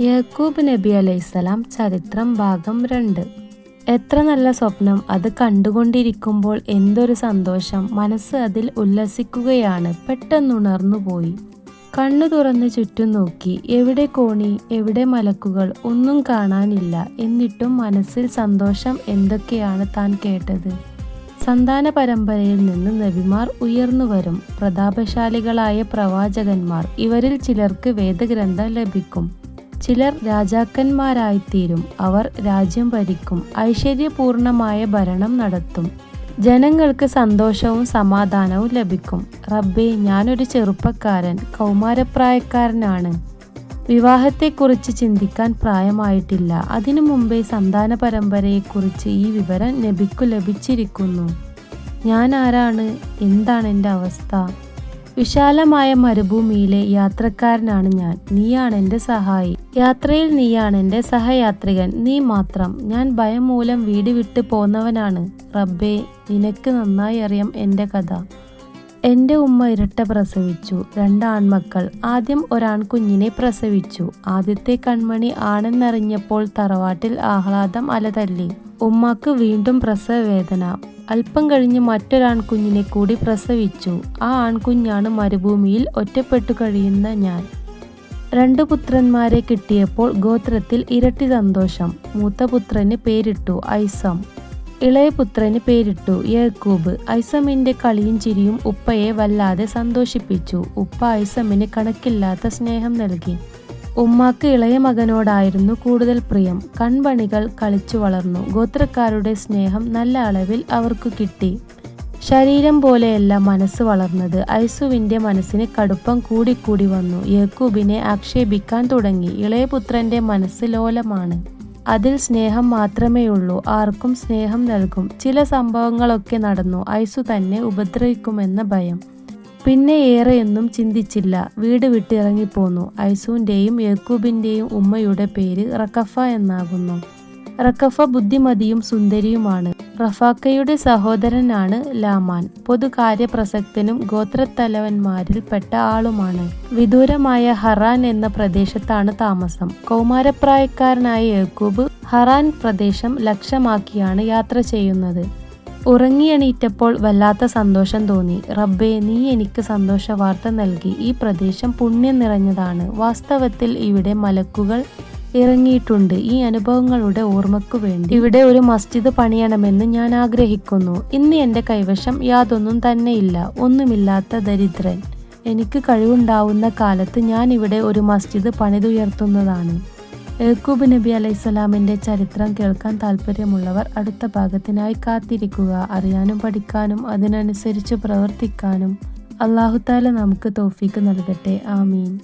യക്കൂബ് നബി അലൈസലാം ചരിത്രം ഭാഗം രണ്ട്. എത്ര നല്ല സ്വപ്നം അത് കണ്ടുകൊണ്ടിരിക്കുമ്പോൾ എന്തൊരു സന്തോഷം. മനസ്സ് അതിൽ ഉല്ലസിക്കുകയാണ്. പെട്ടെന്നുണർന്നുപോയി കണ്ണു തുറന്ന് ചുറ്റും നോക്കി. എവിടെ കോണി എവിടെ മലക്കുകൾ ഒന്നും കാണാനില്ല. എന്നിട്ടും മനസ്സിൽ സന്തോഷം എന്തൊക്കെയാണ് താൻ കേട്ടത്? സന്താന പരമ്പരയിൽ നിന്ന് നബിമാർ ഉയർന്നു വരും. പ്രതാപശാലികളായ പ്രവാചകന്മാർ. ഇവരിൽ ചിലർക്ക് വേദഗ്രന്ഥം ലഭിക്കും. ചിലർ രാജാക്കന്മാരായിത്തീരും. അവർ രാജ്യം ഭരിക്കും. ഐശ്വര്യപൂർണമായ ഭരണം നടത്തും. ജനങ്ങൾക്ക് സന്തോഷവും സമാധാനവും ലഭിക്കും. റബ്ബേ ഞാനൊരു ചെറുപ്പക്കാരൻ കൗമാരപ്രായക്കാരനാണ്. വിവാഹത്തെക്കുറിച്ച് ചിന്തിക്കാൻ പ്രായമായിട്ടില്ല. അതിനു മുമ്പേ സന്താന പരമ്പരയെക്കുറിച്ച് ഈ വിവരം നബിക്കു ലഭിച്ചിരിക്കുന്നു. ഞാൻ ആരാണ്? എന്താണ് എന്റെ അവസ്ഥ? വിശാലമായ മരുഭൂമിയിലെ യാത്രക്കാരനാണ് ഞാൻ. നീയാണ് എന്റെ സഹായി. യാത്രയിൽ നീയാണ് എന്റെ സഹയാത്രികൻ. നീ മാത്രം. ഞാൻ ഭയം മൂലം വീട് വിട്ട് പോന്നവനാണ്. റബ്ബേ നിനക്ക് നന്നായി അറിയാം എന്റെ കഥ. എന്റെ ഉമ്മ ഇരട്ട പ്രസവിച്ചു. രണ്ട് ആൺമക്കൾ. ആദ്യം ഒരാൺകുഞ്ഞിനെ പ്രസവിച്ചു. ആദ്യത്തെ കൺമണി ആണെന്നറിഞ്ഞപ്പോൾ തറവാട്ടിൽ ആഹ്ലാദം അലതല്ലി. ഉമ്മാക്ക് വീണ്ടും പ്രസവവേദന. അല്പം കഴിഞ്ഞ് മറ്റൊരാൺകുഞ്ഞിനെ കൂടി പ്രസവിച്ചു. ആ ആൺകുഞ്ഞാണ് മരുഭൂമിയിൽ ഒറ്റപ്പെട്ടു കഴിയുന്ന ഞാൻ. രണ്ടു പുത്രന്മാരെ കിട്ടിയപ്പോൾ ഗോത്രത്തിൽ ഇരട്ടി സന്തോഷം. മൂത്ത പുത്രന് പേരിട്ടു ഐസം. ഇളയ പുത്രന് പേരിട്ടു യേക്കൂബ്. ഐസമിന്റെ കളിയും ചിരിയും ഉപ്പയെ വല്ലാതെ സന്തോഷിപ്പിച്ചു. ഉപ്പ ഐസമിന് കണക്കില്ലാത്ത സ്നേഹം നൽകി. ഉമ്മാക്ക് ഇളയ മകനോടായിരുന്നു കൂടുതൽ പ്രിയം. കൺപണികൾ കളിച്ചു വളർന്നു. ഗോത്രക്കാരുടെ സ്നേഹം നല്ല അളവിൽ അവർക്ക് കിട്ടി. ശരീരം പോലെയല്ല മനസ്സ് വളർന്നത്. ഐസുവിന്റെ മനസ്സിന് കടുപ്പം കൂടിക്കൂടി വന്നു. യേക്കൂബിനെ ആക്ഷേപിക്കാൻ തുടങ്ങി. ഇളയപുത്രന്റെ മനസ്സ് ലോലമാണ്. അതിൽ സ്നേഹം മാത്രമേയുള്ളൂ. ആർക്കും സ്നേഹം നൽകും. ചില സംഭവങ്ങളൊക്കെ നടന്നു. ഐസു തന്നെ ഉപദ്രവിക്കുമെന്ന ഭയം. പിന്നെ ഏറെയൊന്നും ചിന്തിച്ചില്ല. വീട് വിട്ടിറങ്ങിപ്പോന്നു ഐസൂന്റെയും യക്കൂബിന്റെയും ഉമ്മയുടെ പേര് റക്കഫ എന്നാകുന്നു. റക്കഫ ബുദ്ധിമതിയും സുന്ദരിയുമാണ്. റഫാക്കയുടെ സഹോദരനാണ് ലാമാൻ. പൊതുകാര്യപ്രസക്തനും ഗോത്രത്തലവന്മാരിൽപ്പെട്ട ആളുമാണ്. വിദൂരമായ ഹറാൻ എന്ന പ്രദേശത്താണ് താമസം. കൗമാരപ്രായക്കാരനായ യക്കൂബ് ഹറാൻ പ്രദേശം ലക്ഷ്യമാക്കിയാണ് യാത്ര ചെയ്യുന്നത്. ഉറങ്ങിയെണീറ്റപ്പോൾ വല്ലാത്ത സന്തോഷം തോന്നി. റബ്ബേ നീ എനിക്ക് സന്തോഷ വാർത്ത നൽകി. ഈ പ്രദേശം പുണ്യം നിറഞ്ഞതാണ്. വാസ്തവത്തിൽ ഇവിടെ മലക്കുകൾ ഇറങ്ങിയിട്ടുണ്ട്. ഈ അനുഭവങ്ങളുടെ ഓർമ്മയ്ക്കു വേണ്ടി ഇവിടെ ഒരു മസ്ജിദ് പണിയണമെന്ന് ഞാൻ ആഗ്രഹിക്കുന്നു. ഇന്ന് എന്റെ കൈവശം യാതൊന്നും തന്നെയില്ല. ഒന്നുമില്ലാത്ത ദരിദ്രൻ. എനിക്ക് കഴിവുണ്ടാവുന്ന കാലത്ത് ഞാൻ ഇവിടെ ഒരു മസ്ജിദ് പണിതുയർത്തുന്നതാണ്. ഏക്കൂബ് നബി അലൈഹിസ്സലാമിന്റെ ചരിത്രം കേൾക്കാൻ താല്പര്യമുള്ളവർ അടുത്ത ഭാഗത്തിനായി കാത്തിരിക്കുക അറിയാനും പഠിക്കാനും അതിനനുസരിച്ച് പ്രവർത്തിക്കാനും. അള്ളാഹുത്താല നമുക്ക് തോഫീക്ക് നൽകട്ടെ. ആമീൻ.